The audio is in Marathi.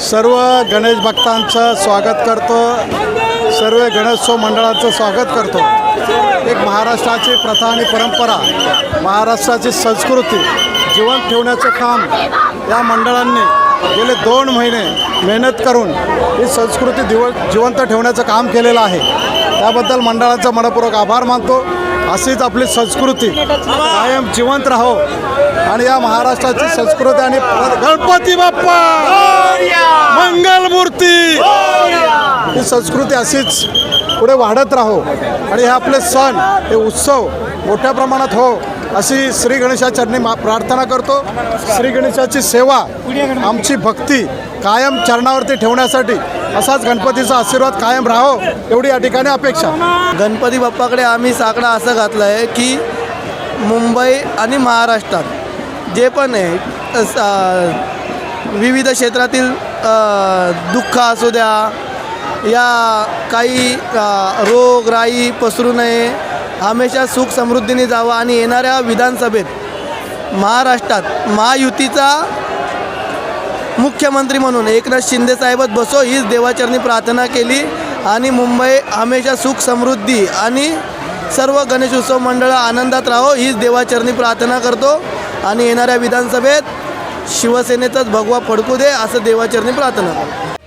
सर्व गणेश भक्तांचं स्वागत करतो. सर्व गणेशोत्सव मंडळाचं स्वागत करतो. एक महाराष्ट्राची प्रथा आणि परंपरा महाराष्ट्राची संस्कृती जिवंत ठेवण्याचं काम या मंडळांनी गेले दोन महिने मेहनत करून ही संस्कृती दिव जिवंत ठेवण्याचं काम केलेलं आहे. त्याबद्दल मंडळाचा मनपूर्वक आभार मानतो. अशीच आपली संस्कृती. कायम जिवंत राहो. आणि या महाराष्ट्राची संस्कृती आणि गणपती बाप्पा. मंगलमूर्ती. ही संस्कृती अशीच पुढे वाढत राहो. आणि हे आपले सण हे उत्सव मोठ्या प्रमाणात हो अशी श्री गणेशाचरणी मा प्रार्थना करतो. श्री गणेशाची सेवा आमची भक्ती कायम चरणावरती ठेवण्यासाठी असाच गणपतीचा आशीर्वाद कायम राहो एवढी या ठिकाणी अपेक्षा. गणपती बाप्पाकडे आम्ही साकडा असं घातलं आहे की मुंबई आणि महाराष्ट्रात जे पण आहे विविध क्षेत्रातील दुःख असू द्या या काही रोग राई पसरू नये हमेशा सुख समृद्धीने जावं आणि येणाऱ्या विधानसभेत महाराष्ट्रात महायुतीचा मुख्यमंत्री म्हणून एकनाथ शिंदे साहेबच बसो हीच देवाचरणी प्रार्थना केली. आणि मुंबई हमेशा सुख समृद्धी आणि सर्व गणेश उत्सव मंडळ आनंदात राहो हीच देवाचरणी प्रार्थना करतो. आणि येणाऱ्या विधानसभेत शिवसेनेचाच भगवा फडकू दे असं देवाचरणी प्रार्थना. करतो